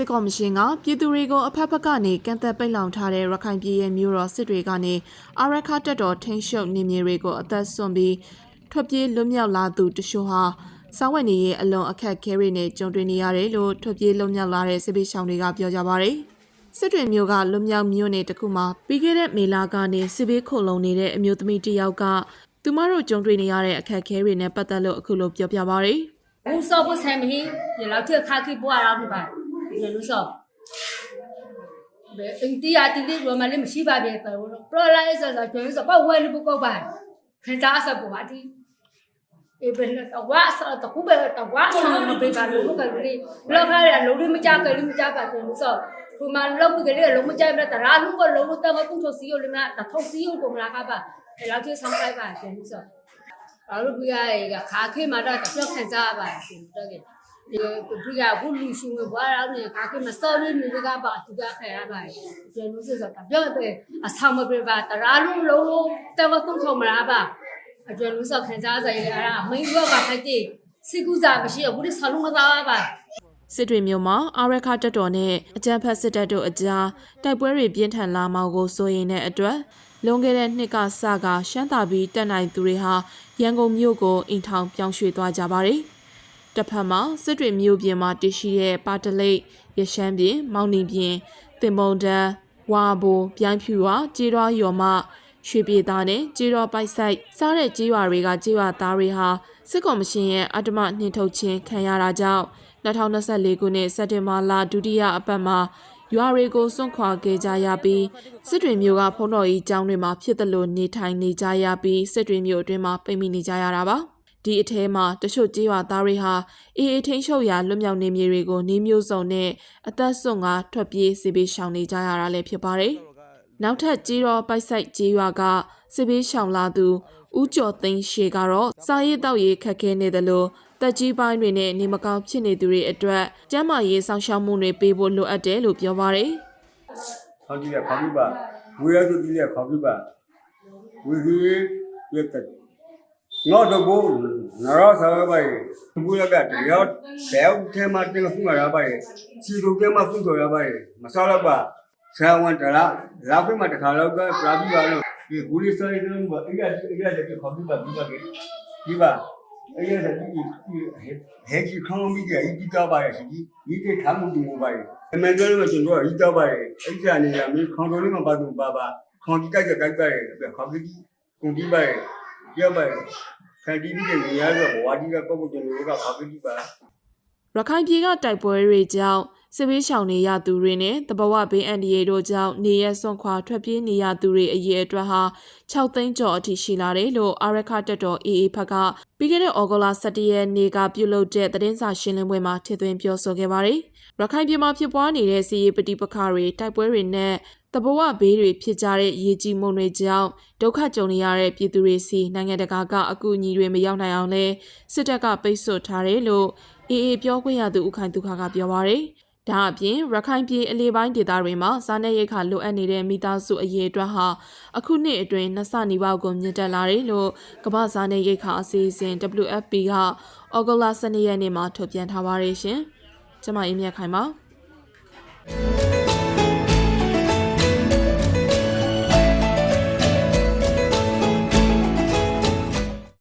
စစ်ကော်မရှင်ကပြည်သူတွေကိုအဖက်ဖက်ကနေကန့်သက်ပိတ်လောင်ထားတဲ့ရခိုင်ပြည်ရဲ့မြို့တော်စစ်တွေကနေအာရခတက်တော်ထိန်းချုပ်နေမြေတွေကိုအသက်ဆွန့်ပြီးထွက်ပြေးလွတ်မြောက်လာသူတချို့ဟာစောင်းဝက်နေရဲ့အလွန်အခက်ခဲတွေနဲ့ကြုံတွေ့နေရတယ်လို့ထွက်ပြေးလွတ်မြောက်လာတဲ့စစ်ပေးဆောင်တွေကပြောကြပါရယ်စစ်တွေမျိုးကလွတ်မြောက်မျိုးနယ်တစ်ခုမှာပြီးခဲ့တဲ့မေလာကနေစစ်ပေးခုံလုံနေတဲ့အမျိုးသမီးတစ်ယောက်ကသူမတို့ကြုံတွေ့နေရတဲ့အခက်ခဲတွေနဲ့ပတ်သက်လို့အခုလိုပြောပြပါရယ်ဘူးစောဘူးဆမ်မီဒီလောက်ထခါခိပွားရောက်ပြီပါ ရလို့ဆိုဘယ်အင်တီယာတီတီရောမလေးမရှိပါပဲတော်တော့ပရလိုက်ဆိုဆိုကျွေးဆိုပေါ့ဝဲလူပုတ်ပါခန်တာဆိုပေါ့ဒီအဘယ်တော့ဝါဆတကူပဲတော့ဝါဆမပေးပါလို့ကလေးလောက်ခါရလုံးလေးမကြကလေးမကြပါဘူးဆိုခုမှလောက်ကလေးလုံးမကြပြတရာလုံးကလုံးတော့ကုထုတ်စီရလေးမလားထုတ်စီရကုန်လားခါပါအဲ့လောက်ကြီးဆောင်လိုက်ပါပြန်လို့ဆိုဘာလို့ပြရကခါခေးမှာတော့ကြောက်ခံစားရပါတယ်တော့ကဲ ဒီပြရဘူးလူရှိဝင်ဘာလို့လဲခါခေမစောလေးနေကပါသူကခဲရပါတယ်ကျေလို့ဆိုတော့ပြောတယ်အဆောင်မပြပါတရာလုံးလုံးလုံးတဝကုထုံမလားပါအကျွလို့ဆိုခံစားစရာအဲ့ဒါမင်းတို့ကဖိုက်တိစိကူစားမရှိဘူးဒီဆလုံးမသားပါစစ်တွေမျိုးမှာအာရခတက်တော်နဲ့အကြမ်းဖက်စစ်တပ်တို့အကြားတိုက်ပွဲတွေပြင်းထန်လာမှကိုစိုးရိမ်တဲ့အတွက်လွန်ခဲ့တဲ့နှစ်ကစကရှမ်းသာပြီးတက်နိုင်သူတွေဟာရန်ကုန်မြို့ကိုအိမ်ထောင်ပြောင်းရွှေ့သွားကြပါတယ်။ တစ်ဖက်မှာစစ်တွေမျိုးပြင်မှာတရှိတဲ့ပါတလိတ်ရရှမ်းပြင်မောင်နီပြင်တင်ပုံတန်းဝါဘိုပြိုင်းဖြူဝကြေးရွာရော်မရွှေပြည်သားနဲ့ကြေးရွာပိုက်ဆိုင်စားတဲ့ကြေးရွာတွေကကြေးရွာသားတွေဟာစစ်ကောင်မရှင်ရဲ့အတ္တမနှင်ထုတ်ခြင်းခံရတာကြောင့်2024ခုနှစ်စက်တင်ဘာလဒုတိယအပတ်မှာရွာတွေကိုစွန့်ခွာခဲ့ကြရပြီးစစ်တွေမျိုးကဖုံးတော်ကြီးကျောင်းတွေမှာဖြစ်သလိုနေထိုင်နေကြရပြီးစစ်တွေမျိုးအတွင်းမှာပိတ်မိနေကြရတာပါ ဒီအထဲမှာတချို့ကြေးရွာသားတွေဟာအေးအေးထိန်ရှုပ်ရာလွတ်မြောက်နေမြေတွေကိုနေမျိုးစုံနဲ့အသက်ဆွန့်ကထွက်ပြေးစီပေးရှောင်နေကြရတာလည်းဖြစ်ပါတယ်နောက်ထပ်ကြေးတော်ပိုက်ဆိုင်ကြေးရွာကစစ်ပေးရှောင်လာသူဦးကျော်သိန်းရှေကတော့စာရေးတောက်ရေးခက်ခဲနေတယ်လို့တက်ကြီးပိုင်းတွေနဲ့နေမကောင်းဖြစ်နေသူတွေအတွက်ကျန်းမာရေးဆောင်ရှောက်မှုတွေပေးဖို့လိုအပ်တယ်လို့ပြောပါတယ်ခေါင်းကြီးကခေါင်းကြီးပါဝေရသူကြီးကခေါင်းကြီးပါဝေကြီးရက်တက် ငေါတော့ဘူးနရောဆာပါရဲ့ဘူးလကတရောဘဲဦးထဲမှာတင်ဖူးရပါရဲ့စီတို့ထဲမှာဖူးရပါရဲ့မဆောက်တော့ပါဆာဝန်တရာလာဖိမတခါတော့ကပရာပြီးပါလို့ဒီဂူလီစရိတ်လုံးကအဲ့ရအဲ့ရတဲ့ခေါင်းကြီးပါပြီးပါကြီးဒီပါအဲ့ရတဲ့ဒီဟဲကြီးခေါင်းပြီးကြအကြီးကြပါရဲ့ဒီဒီတဲ့ထားမှုတူပါရဲ့အမှန်တကယ်လို့ကျွန်တော်အကြီးကြပါရဲ့အဲ့ကြနေရမင်းခေါင်းတော်လေးမှာပါတူပါပါခေါင်းကြီးကြကြကြကြရဲ့ခေါင်းကြီးကုန်ပြီးပါရဲ့ ရပါရဲ့ခန္တီးပြီးတဲ့နေရာတော့ဝါဒီကကောက်ကိုကျွန်တော်တို့ကခေါင်းကြီးပါရခိုင်ပြည်ကတိုက်ပွဲတွေကြောင့် စစ်ပေးရှောင်နေရသူတွေနဲ့တဘဝဘေးအန္တရာယ်တို့ကြောင့်နေရဆွန့်ခွာထွက်ပြေးနေရသူတွေအရေးအတွက်ဟာ6သိန်းကျော်အထိရှိလာတယ်လို့အာရခတက်တော် AA ဖက်ကပြီးခဲ့တဲ့ဩဂုတ်လ17ရက်နေ့ကပြုလုပ်တဲ့သတင်းစာရှင်းလင်းပွဲမှာထည့်သွင်းပြောဆိုခဲ့ပါတယ်။ရခိုင်ပြည်မှာဖြစ်ပွားနေတဲ့စီးရေးပဋိပက္ခတွေတိုက်ပွဲတွေနဲ့တဘဝဘေးတွေဖြစ်ကြတဲ့ရေကြီးမှုတွေကြောင့်ဒုက္ခကြုံနေရတဲ့ပြည်သူတွေစီနိုင်ငံတကာကအကူအညီတွေမရောက်နိုင်အောင်လဲစစ်တပ်ကပိတ်ဆို့ထားတယ်လို့အေအေပြောခွင့်ရသူဦးခိုင်ဒုက္ခကပြောပါရယ် ဒါအပြင်ရခိုင်ပြည်အလေးပိုင်းဒေသတွေမှာစားနပ်ရိက္ခာလိုအပ်နေတဲ့မိသားစုအရေးအတွက်ဟာအခုနှစ်အတွင်းနှစ်ဆနီးပါးကိုမြင့်တက်လာတယ်လို့ကမ္ဘာစားနပ်ရိက္ခာအစီအစဉ် WFP ကဩဂုတ်လ12ရက်နေ့မှာထုတ်ပြန်ထားပါရယ်ရှင်။ကျွန်မအေးမြတ်ခိုင်ပါ။